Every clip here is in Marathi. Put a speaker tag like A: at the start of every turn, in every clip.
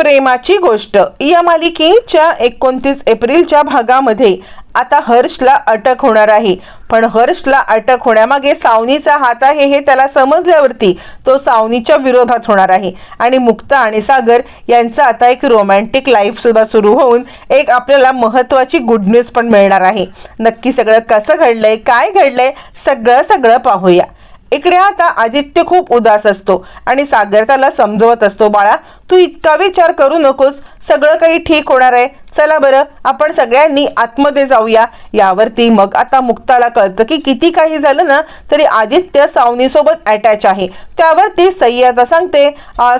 A: प्रेमाची गोष्ट. या मालिकेच्या एकोणतीस एप्रिलच्या भागामध्ये आता हर्षला अटक होणार आहे. पण हर्षला अटक होण्यामागे सावनीचा हात आहे हे त्याला समजल्यावरती तो सावनीच्या विरोधात होणार आहे. आणि मुक्ता आणि सागर यांचा आता एक रोमॅन्टिक लाईफ सुद्धा सुरू होऊन एक आपल्याला महत्वाची गुड न्यूज पण मिळणार आहे. नक्की सगळं कसं घडलंय काय घडलंय सगळं सगळं पाहूया. इकडे आता आदित्य खूप उदास असतो आणि सागर त्याला समजवत असतो बाळा तू इतका विचार करू नकोस. सगळं काही ठीक होणार आहे. चला बरं आपण सगळ्यांनी आतमध्ये जाऊया. यावरती मग आता मुक्ताला कळतं की किती काही झालं ना तरी आदित्य सावनीसोबत अटॅच आहे. त्यावरती सई आता सांगते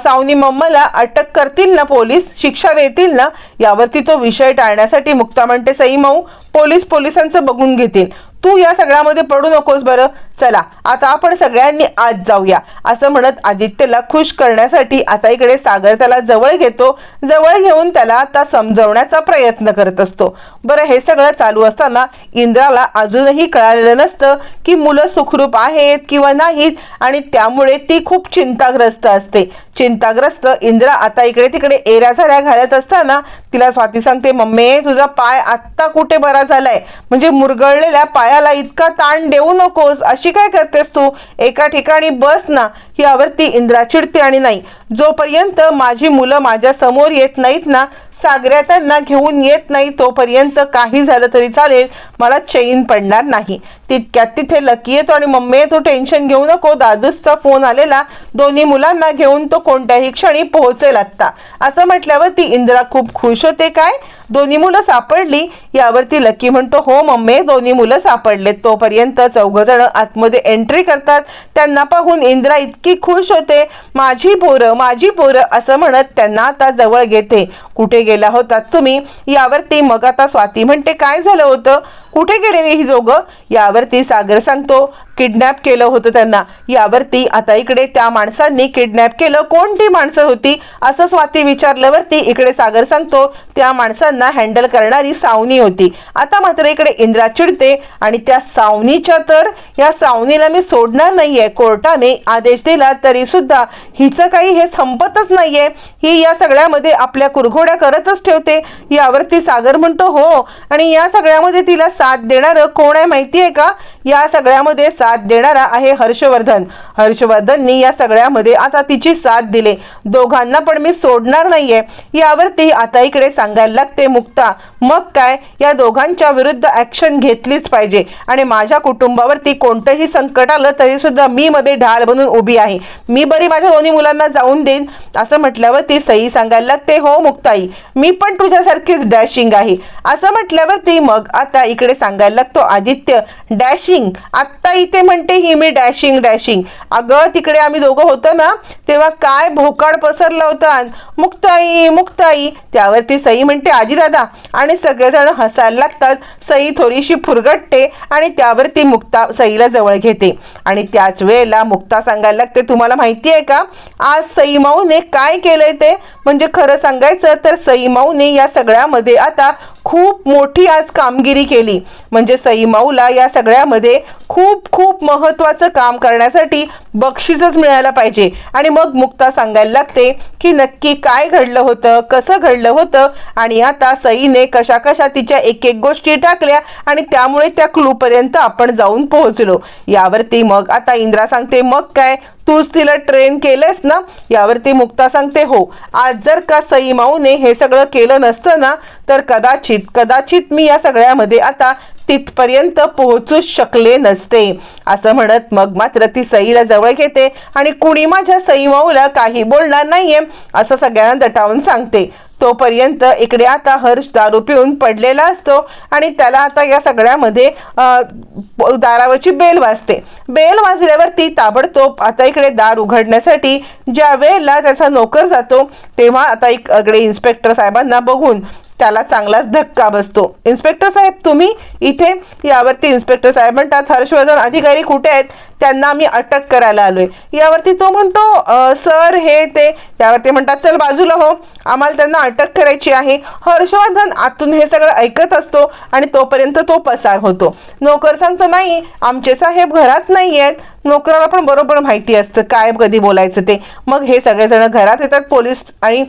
A: सावनी मम्माला अटक करतील ना पोलीस? शिक्षा देतील ना? यावरती तो विषय टाळण्यासाठी मुक्ता म्हणते सई माऊ पोलीस पोलिसांचं बघून घेतील. तू या सगळ्यामध्ये पडू नकोस बरं. चला आता आपण सगळ्यांनी आज जाऊया. असं म्हणत आदित्यला खुश करण्यासाठी आता इकडे सागर त्याला जवळ घेतो. जवळ घेऊन त्याला आता समजवण्याचा प्रयत्न करत असतो. बरं हे सगळं चालू असताना इंद्राला अजूनही कळालेलं नसतं की मुलं सुखरूप आहेत किंवा नाहीत आणि त्यामुळे ती खूप चिंताग्रस्त असते. चिंताग्रस्त. इंद्रा आता इकडे तिकडे एऱ्या झाऱ्या घालत असताना तिला स्वाती सांगते मम्मी तुझा पाय आत्ता कुठे बरा झालाय? म्हणजे मुरगळलेल्या पायाला इतका ताण देऊ नकोस. अशी काय करतेस तू? एका ठिकाणी बस ना. यावरती इंद्रा चिडते आणि नाही. जोपर्यंत माझी मुलं माझ्यासमोर येत नाहीत ना सागर्यात्यांना घेऊन येत नाही तोपर्यंत काही झालं तरी चालेल मला चैन पडणार नाही. तितक्यात तिथे लकी येतो आणि मम्मी येतो टेन्शन घेऊ नको दादूसचा फोन आलेला. दोन्ही मुलांना घेऊन तो कोणत्याही क्षणी पोहोचेल आत्ता. असं म्हटल्यावर ती इंद्रा खूप खुश होते. काय? दोन्ही मुलं सापडली. यावरती लकी म्हणतो हो मम्मे दोन्ही मुलं सापडलेत. तोपर्यंत चौघ जण आतमध्ये एंट्री करतात. त्यांना पाहून इंद्रा इतकी खुश होते. माझी पोरं माझी पोरं असं म्हणत त्यांना आता जवळ घेते. कुठे गेला होतात तुम्ही? यावरती मग आता स्वाती म्हणते काय झालं होतं? कुठे गेलेली ही दोघं? यावरती सागर सांगतो किडनॅप केलं होतं त्यांना. यावरती आता इकडे त्या माणसांनी किडनॅप केलं. कोणती माणसं होती? असं स्वाती विचारल्यावरती इकडे सागर सांगतो त्या माणसांना हँडल करणारी सावनी होती. आता मात्र इकडे इंद्रा चिडते आणि त्या सावनीच्या तर या सावनीला मी सोडणार नाहीये. कोर्टाने आदेश दिला तरी सुद्धा हिचं काही हे संपतच नाहीये. ही या सगळ्यामध्ये आपल्या कुरघोड्या करतच ठेवते. यावरती सागर म्हणतो हो. आणि या सगळ्यामध्ये तिला साथ देणारं कोण आहे माहिती आहे का? या सगळ्यामध्ये साथ देणारा आहे हर्षवर्धन. हर्षवर्धननी या सगळ्यामध्ये आता तिची साथ दिले. दोघांना पण मी सोडणार नाहीये. यावरती आता इकडे सांगायला लागते मुक्ता. मग काय? या दोघांच्या विरुद्ध ऍक्शन घेतलीच पाहिजे. आणि माझ्या कुटुंबावरती कोणतंही संकट आलं तरी सुद्धा मी मध्ये ढाल बनून उभी आहे. मी बरी माझ्या दोन्ही मुलांना जाऊन देईन. असं म्हटल्यावर ती सई सांगायला लागते हो मुक्ताई मी पण तुझ्यासारखीच डॅशिंग आहे. असं म्हटल्यावर ती मग आता इकडे सांगायला लागतो आदित्य. डॅश डॅशिंग आत्ता इथे म्हणते ही मी डॅशिंग डॅशिंग अगं तिकडे आम्ही दोघं होतो ना तेव्हा काय भोकाड पसरला होता मुक्ताई मुक्ताई. त्यावरती सई म्हणते आजी दादा आणि सगळेजण हसायला लागतात. सई थोडीशी फुरगटते आणि त्यावरती मुक्ता सईला जवळ घेते. आणि त्याच वेळेला मुक्ता सांगायला लागते तुम्हाला माहिती आहे का? आज सई माऊने काय केलंय ते? म्हणजे खरं सांगायचं तर सई माऊने या सगळ्यामध्ये आता खूप मोठी आज कामगिरी केली. म्हणजे सई माऊला या सगळ्यामध्ये खूप खूप महत्वाचं काम करण्यासाठी बक्षीसच मिळायला पाहिजे. आणि मग मुक्ता सांगायला लागते की नक्की काय घडलं होतं कसं घडलं होतं आणि आता सईने कशा कशा तिच्या एक एक गोष्टी टाकल्या आणि त्यामुळे त्या क्लूपर्यंत आपण जाऊन पोहोचलो. यावरती मग आता इंद्रा सांगते मग काय? तूच तिला ट्रेन केलंस ना? यावरती मुक्ता सांगते हो. आज जर का सई माऊने हे सगळं केलं नसतं ना तर कदाचित कदाचित मी या सगळ्यामध्ये आता तिथपर्यंत पोहोचू शकले नसते. असं म्हणत मग मात्र ती सईला जवळ घेते आणि कुणी माझ्या सई माऊला काही बोलणार नाहीये असं सगळ्यांना दटावून सांगते. तोपर्यंत इकडे आता हर्ष दारू पिऊन पडलेला असतो आणि त्याला आता या सगळ्यामध्ये दारावरची बेल वाजते. बेल वाजल्यावरती ताबडतोब आता इकडे दार उघडण्यासाठी ज्या वेळेला त्याचा नोकर जातो तेव्हा आता इकडे इन्स्पेक्टर साहेबांना बघून त्याला चांगलाच धक्का बसतो. इन्स्पेक्टर साहेब तुम्ही इथे यावरती इन्स्पेक्टर साहेब म्हणतात हर्षवर्धन अधिकारी कुठे आहेत? त्यांना आम्ही अटक करायला आलोय. यावरती तो म्हणतो सर हे ते. त्यावरती म्हणतात चल बाजूला हो. आम्हाला त्यांना अटक करायची आहे. हर्षवर्धन आतून हे सगळं ऐकत असतो आणि तोपर्यंत तो पसार होतो. नोकर सांगतो नाही आमचे साहेब घरात नाही आहेत नोकराला पण बरोबर माहिती असतं काय कधी बोलायचं ते. मग हे सगळेजण घरात येतात पोलीस आणि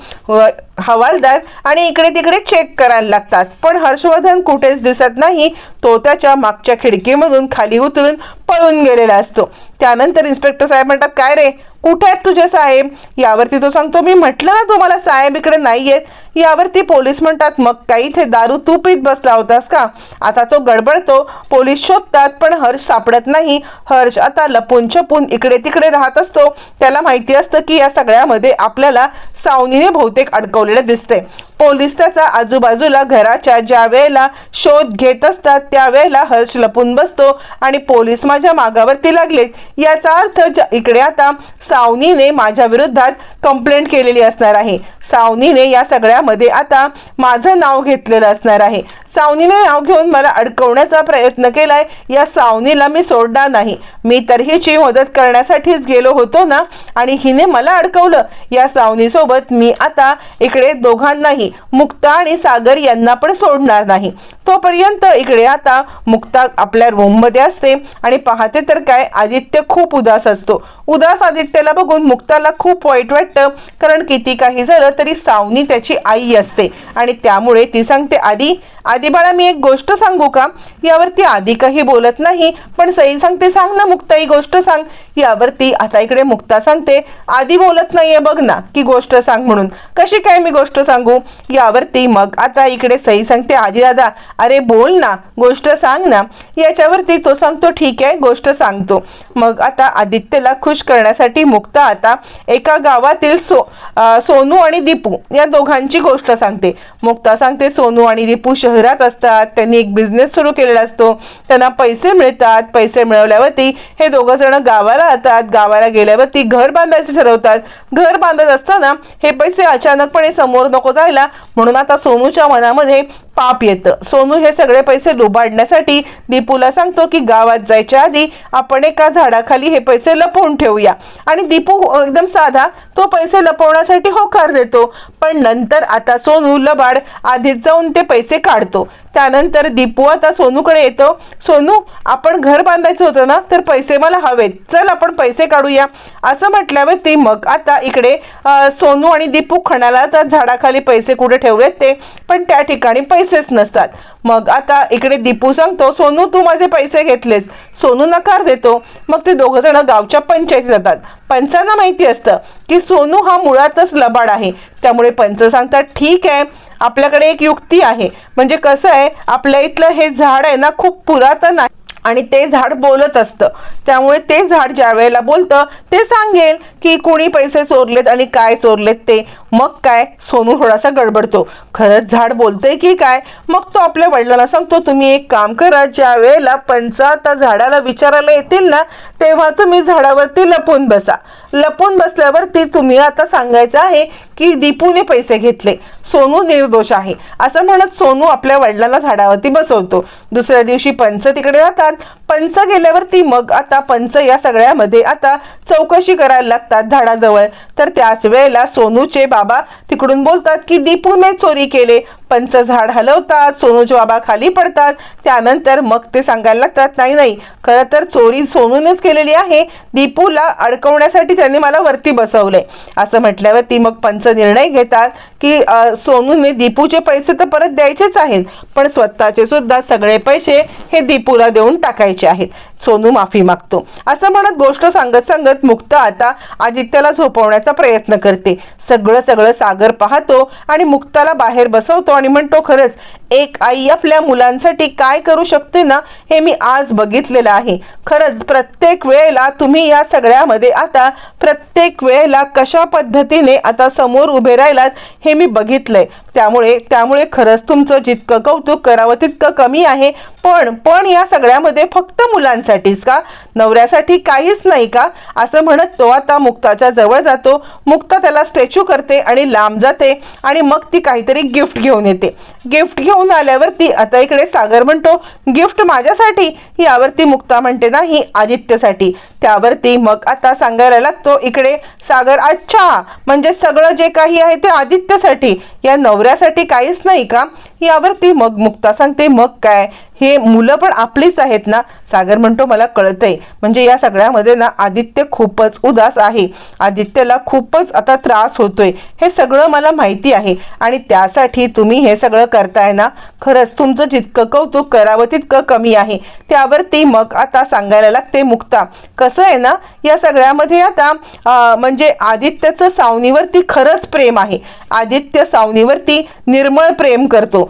A: हवालदार आणि इकडे तिकडे चेक करायला लागतात. पण हर्षवर्धन कुठेच दिसत नाही. तो त्याच्या मागच्या खिडकीमधून खाली उतरून पळून गेलेला असतो त्यानंतर इन्स्पेक्टर साहेब म्हणतात काय रे? कुठे आहेत तुझे साहेब? यावरती तो सांगतो मी म्हटलं ना तुम्हाला साहेब इकडे नाही आहेत यावरती पोलीस म्हणतात मग काही इथे दारू तू पीत बसला होतास का? आता तो गडबडतो पोलीस शोधतात पण हर्ष सापडत नाही. हर्ष आता लपून छपून इकडे तिकडे राहत असतो. त्याला माहिती असतं की या सगळ्यामध्ये आपल्याला सावनीने बहुतेक अडकवलेलं दिसतंय. पोलीस त्याचा आजूबाजूला घराच्या ज्या वेळेला शोध घेत असतात त्यावेळेला हर्ष लपून बसतो आणि पोलीस माझ्या मागावरती लागलेत. याचा अर्थ ज्या- इकडे आता सावनीने माझ्या विरोधात कंप्लेंट केलेली असणार आहे. सावनीने या सगळ्यामध्ये आता माझं नाव घेतलेलं असणार आहे. सावनीने नाव घेऊन मला अडकवण्याचा प्रयत्न केलाय. या सावनीला मी सोडणार नाही. मी तर हिची मदत करण्यासाठीच गेलो होतो ना? आणि हिने मला अडकवलं. या सावनीसोबत मी आता इकडे दोघांनाही मुक्ता आणि सागर यांना पण सोडणार नाही. तोपर्यंत इकडे आता मुक्ता आपल्या रूममध्ये असते. आणि पाहते तर काय आदित्य खूप उदास असतो. उदास आदित्यला बघून मुक्ताला खूप वाईट वाटतं. कारण किती काही झालं तरी सावनी त्याची आई असते. आणि त्यामुळे ती सांगते आधी आधी बाळा मी एक गोष्ट सांगू का? यावरती आधी काही बोलत नाही पण सई सांगते सांग ना मुक्ता ही गोष्ट सांग. यावरती आता इकडे मुक्ता सांगते आधी बोलत नाहीये बघ ना की गोष्ट सांग म्हणून. कशी काय मी गोष्ट सांगू? यावरती मग आता इकडे सई सांगते आधी दादा अरे बोल ना गोष्ट सांग ना. याच्यावरती तो सांगतो ठीक आहे गोष्ट सांगतो. मग आता आदित्यला खुश करण्यासाठी मुक्ता आता एका गावातील सो सोनू आणि दीपू या दोघांची गोष्ट सांगते. मुक्ता सांगते सोनू आणि दीपू शहरात असतात त्यांनी एक बिझनेस सुरू केलेला असतो त्यांना पैसे मिळतात पैसे मिळवल्यावरती हे दोघं जण गावाला जातात गावाला गेल्यावरती घर बांधायचे ठरवतात. घर बांधत असताना हे पैसे अचानकपणे समोर नको जायला म्हणून आता सोनूच्या मनामध्ये पाप येतं. सोनू हे सगळे पैसे लुबाडण्यासाठी दीपूला सांगतो की गावात जायच्या आधी आपण एका झाडाखाली हे पैसे लपवून ठेवूया. आणि दीपू एकदम साधा तो पैसे लपवण्यासाठी होकार देतो. पण नंतर आता सोनू लबाड आधीच जाऊन ते पैसे काढतो. त्यानंतर दीपू आता सोनूकडे येतो. सोनू आपण घर बांधायचं होतं ना तर पैसे मला हवेत. चल आपण पैसे काढूया. असं म्हटल्यावर ती मग आता इकडे सोनू आणि दीपू खणाला तर झाडाखाली पैसे कुठे ठेवलेत ते पण त्या ठिकाणी पैसेच नसतात. मग आता इकडे दीपू सांगतो सोनू तू माझे पैसे घेतलेस. सोनू नकार देतो. मग ते दोघं जण गावच्या पंचायतीत जातात. पंचांना माहिती असतं. की सोनू हा मुळातच लबाड आहे. त्यामुळे पंच सांगतात ठीक आहे आपल्याकडे एक युक्ती आहे. म्हणजे कसं आहे आपल्या इथलं हे झाड आहे ना खूप पुरातन आहे आणि ते झाड बोलत असतं. त्यामुळे ते झाड ज्या वेळेला बोलतं ते सांगेल की कुणी पैसे चोरलेत आणि काय चोरलेत ते. मग काय? सोनू थोडासा गडबडतो. खरंच झाड बोलतंय की काय? मग तो आपल्या वडिलांना सांगतो तुम्ही एक काम करा ज्या वेळेला पंच आता झाडाला विचारायला येतील ना तेव्हा तुम्ही झाडावरती लपून बसा. लपून बसल्यावरती तुम्ही आता सांगायचं आहे की दीपूने पैसे घेतले. सोनू निर्दोष आहे. असं म्हणत सोनू आपल्या वडिलांना झाडावरती बसवतो. दुसऱ्या दिवशी पंच तिकडे जातात. पंच गेल्यावरती मग आता पंच या सगळ्यामध्ये आता चौकशी करायला लागतात झाडाजवळ. तर त्याच वेळेला सोनूचे बाबा तिकडून बोलतात की दीपूने चोरी केले. पंच झाड हलवतात. सोनूचे बाबा खाली पडतात. त्यानंतर मग ते सांगायला लागतात नाही नाही. खरं तर चोरी सोनूनेच केलेली आहे. दीपूला अडकवण्यासाठी त्यांनी मला वरती बसवलंय. असं म्हटल्यावर ती मग पंच निर्णय घेतात. की सोनूने दीपूचे पैसे तर परत द्यायचेच आहेत पण स्वतःचे सुद्धा सगळे पैसे हे दीपूला देऊन टाकायचे आहेत. सोनू माफी मागतो. असं म्हणत गोष्ट सांगत सांगत मुक्त आता आदित्यला झोपवण्याचा प्रयत्न करते. सगळं सगळं सागर पाहतो आणि मुक्ताला बाहेर बसवतो आणि म्हणतो खरंच एक आई आपल्या मुलांसाठी काय करू शकते ना हे मी आज बघितलेलं आहे. खरंच प्रत्येक वेळेला तुम्ही या सगळ्यामध्ये आता प्रत्येक वेळेला कशा पद्धतीने आता समोर उभे राहिलात हे हे मी बघितलंय. त्यामुळे त्यामुळे खरंच तुमचं जितकं कौतुक करावं तितकं कमी आहे. पण पण या सगळ्यामध्ये फक्त मुलांसाठीच का? नवऱ्यासाठी काहीच नाही का? असं म्हणत तो आता मुक्ताच्या जवळ जातो. मुक्ता त्याला स्टॅच्यू करते आणि लांब जाते आणि मग ती काहीतरी गिफ्ट घेऊन येते. गिफ्ट घेऊन आल्यावरती आता इकडे सागर म्हणतो गिफ्ट माझ्यासाठी? यावरती मुक्ता म्हणते नाही आदित्यसाठी. त्यावरती मग आता सांगायला लागतो इकडे सागर अच्छा! म्हणजे सगळं जे काही आहे ते आदित्य आदित्यसाठी या नवऱ्यासाठी काहीच नाही का? यावर ती मग मुक्ता सांगते मग काय? हे मुलं पण आपलीच आहेत ना? सागर म्हणतो मला कळतंय. म्हणजे या सगळ्यामध्ये ना आदित्य खूपच उदास आहे. आदित्यला खूपच आता त्रास होतोय. हे सगळं मला माहिती आहे. आणि त्यासाठी तुम्ही हे सगळं करताय ना? खरंच तुमचं जितकं कौतुक करावं तितकं कमी आहे. त्यावर ती मग आता सांगायला लागते मुक्ता. कसं आहे ना? या सगळ्यामध्ये आता म्हणजे आदित्यचं सावनीवरती खरंच प्रेम आहे. आदित्य सावनीवरती निर्मळ प्रेम करतो.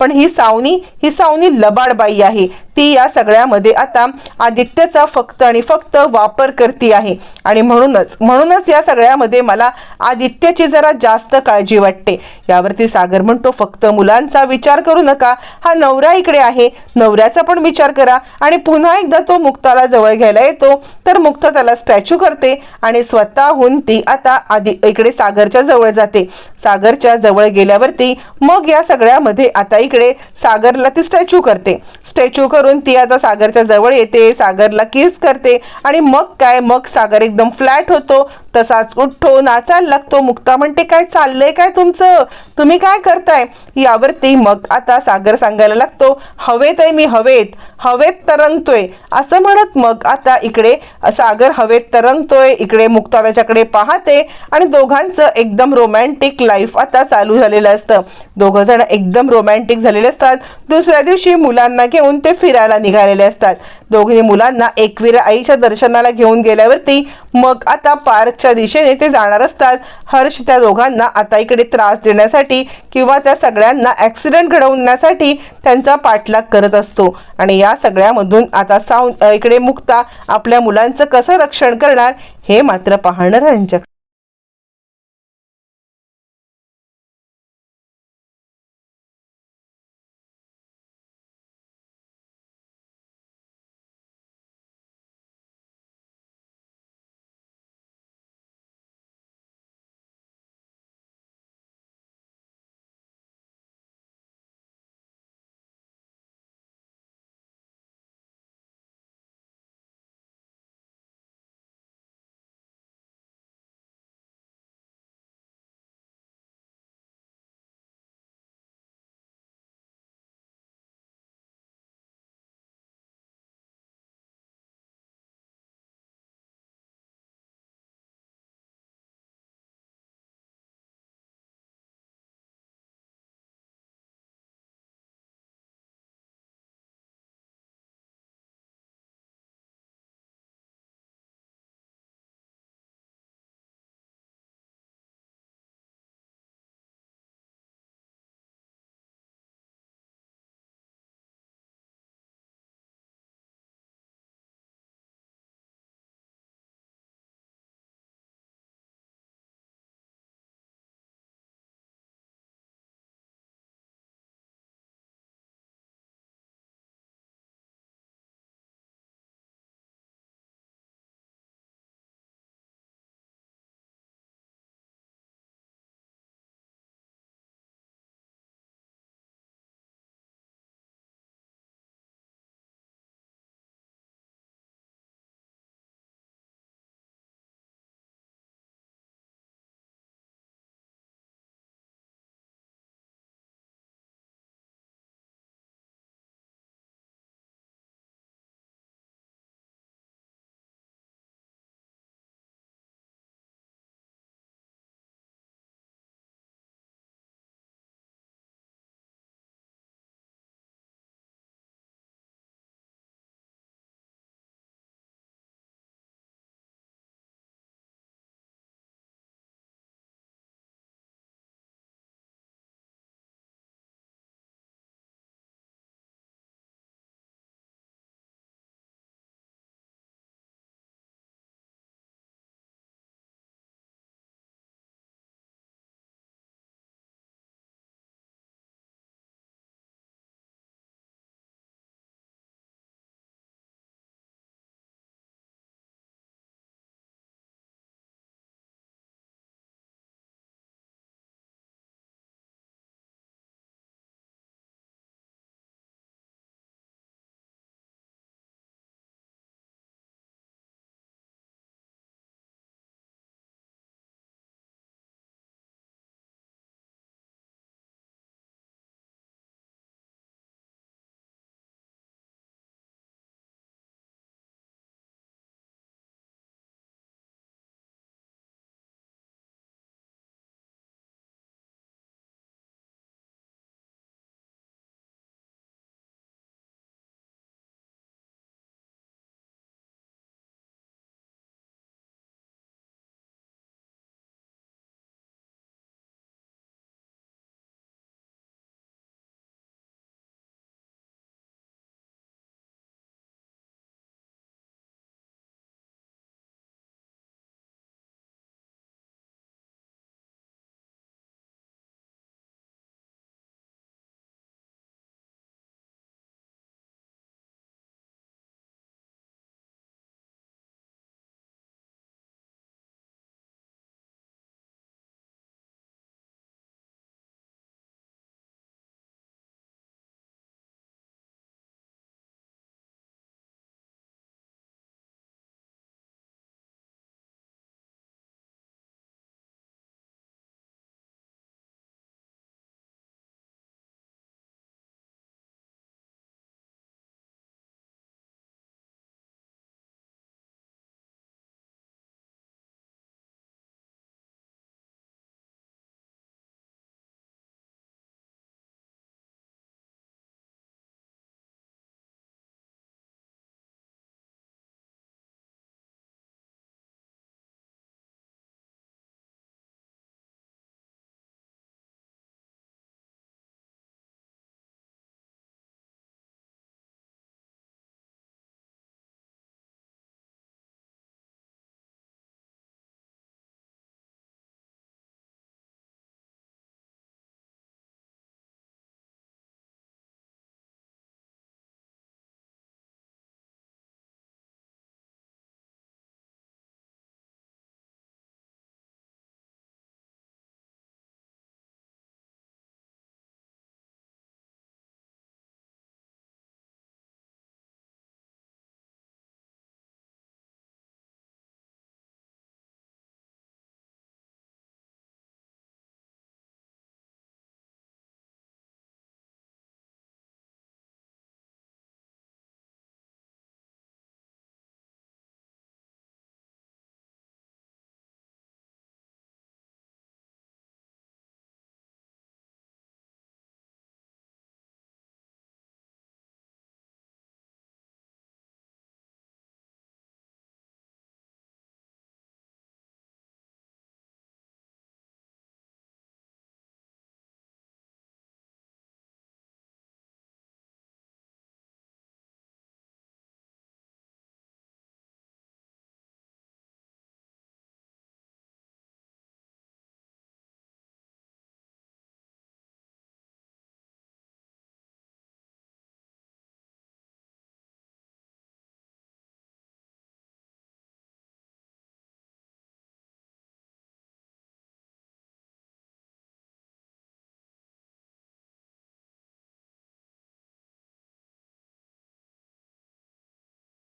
A: पण ही सावनी ही सावनी लबाडबाई आहे. ती या सगळ्यामध्ये आता आदित्यचा फक्त आणि फक्त वापर करती आहे. आणि म्हणूनच म्हणूनच या सगळ्यामध्ये मला आदित्यची जरा जास्त काळजी वाटते. यावरती सागर म्हणतो फक्त मुलांचा विचार करू नका. हा नवरा इकडे आहे. नवऱ्याचा पण विचार करा. आणि पुन्हा एकदा तो मुक्ताला जवळ घ्यायला येतो. तर मुक्ता त्याला स्टॅच्यू करते आणि स्वतःहून ती आता आदि इकडे सागरच्या जवळ जाते. सागरच्या जवळ गेल्यावरती मग या सगळ्यामध्ये आता इकडे सागरला ती स्टॅच्यू करते. स्टॅच्यू करून ती आता सागरच्या जवळ येते सागरला किस करते आणि मग काय? मग सागर एकदम फ्लॅट होतो तसाच उठतो नाचायला लागतो. मुक्ता म्हणते काय चाललंय? काय तुमचं? तुम्ही काय करताय? यावरती मग आता सागर सांगायला लागतो हवेत आहे मी हवेत. हवेत तरंगतोय. असं म्हणत मग आता इकडे सागर हवेत तरंगतोय इकडे मुक्ताव्याच्याकडे पाहते आणि दोघांचं एकदम रोमॅन्टिक लाईफ आता चालू झालेलं असतं. दोघं जण एकदम रोमॅन्टिक झालेले असतात. दुसऱ्या दिवशी मुलांना घेऊन ते फिरायला निघालेले असतात. दोघी मुलांना एकवीरा आईच्या दर्शनाला घेऊन गेल्यावरती मग आता पार्कच्या दिशेने ते जाणार असतात. हर्ष त्या दोघांना आता इकडे त्रास देण्यासाठी किंवा त्या सगळ्यांना ॲक्सिडेंट घडवण्यासाठी त्यांचा पाठलाग करत असतो. आणि या सगळ्यामधून आता साऊन इकडे मुक्ता आपल्या मुलांचं कसं रक्षण करणार हे मात्र पाहणाऱ्यांच्या